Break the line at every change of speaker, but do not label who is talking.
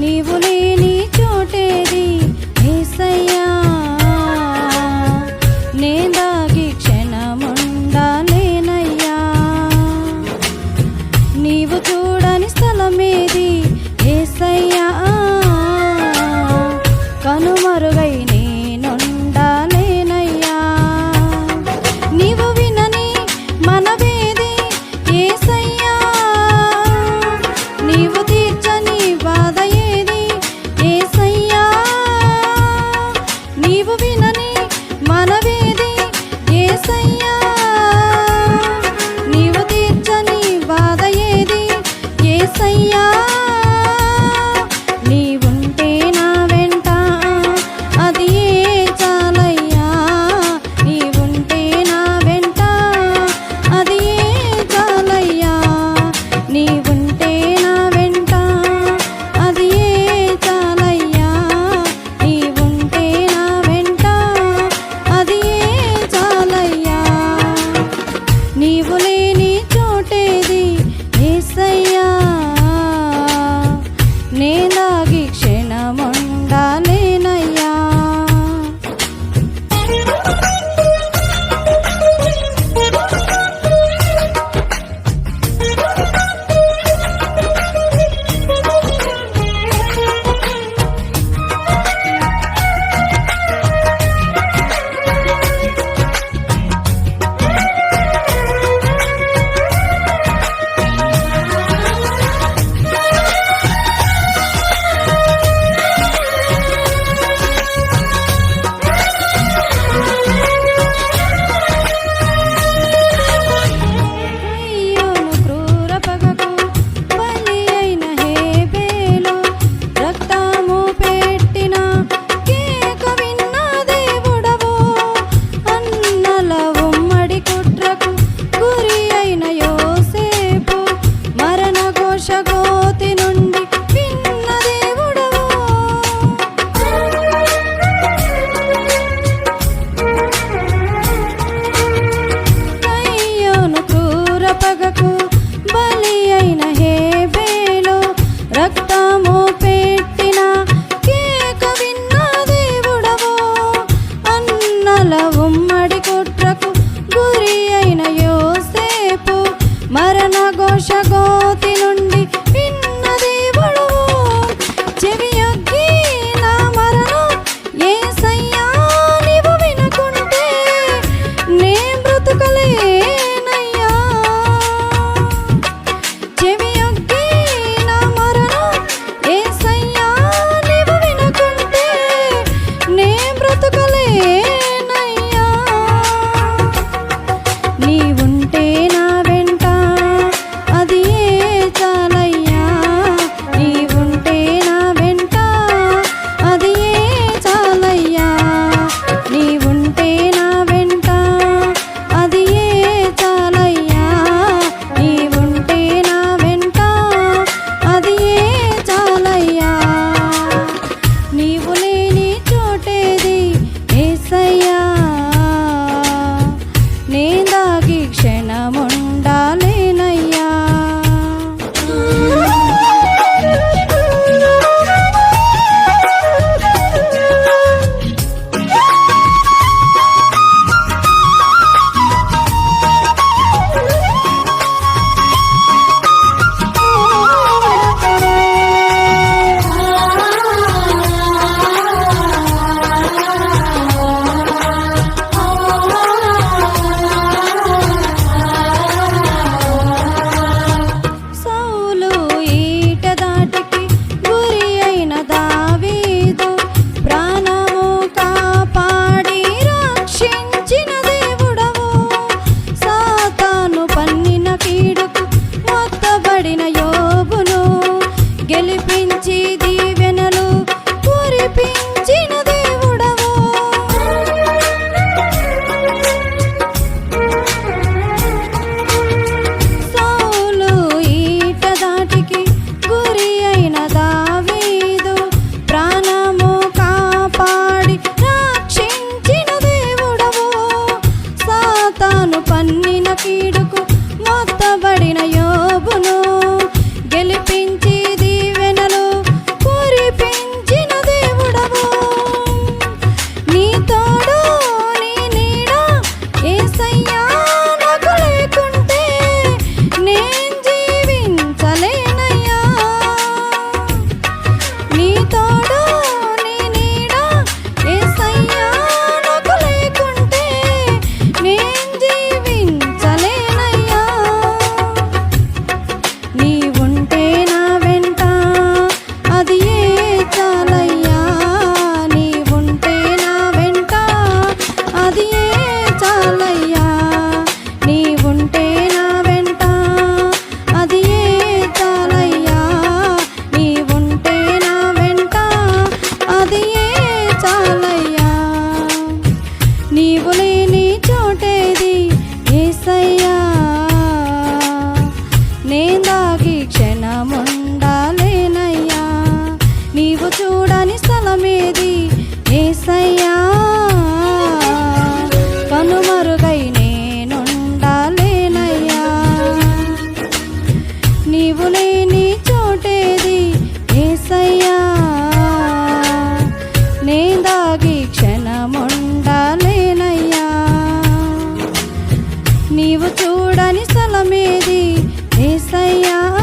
నీవు నీ నీవు లేని చోటేది ఏసై చూడని ఏసయ్యా కనుమరుగై నేనుండాలేనయ్యా. నీవు లేని చోటేది ఏసయ్యా. నే దాగి క్షణముండాలేనయ్యా. నీవు చూడని స్థలమేది ఏసయ్యా.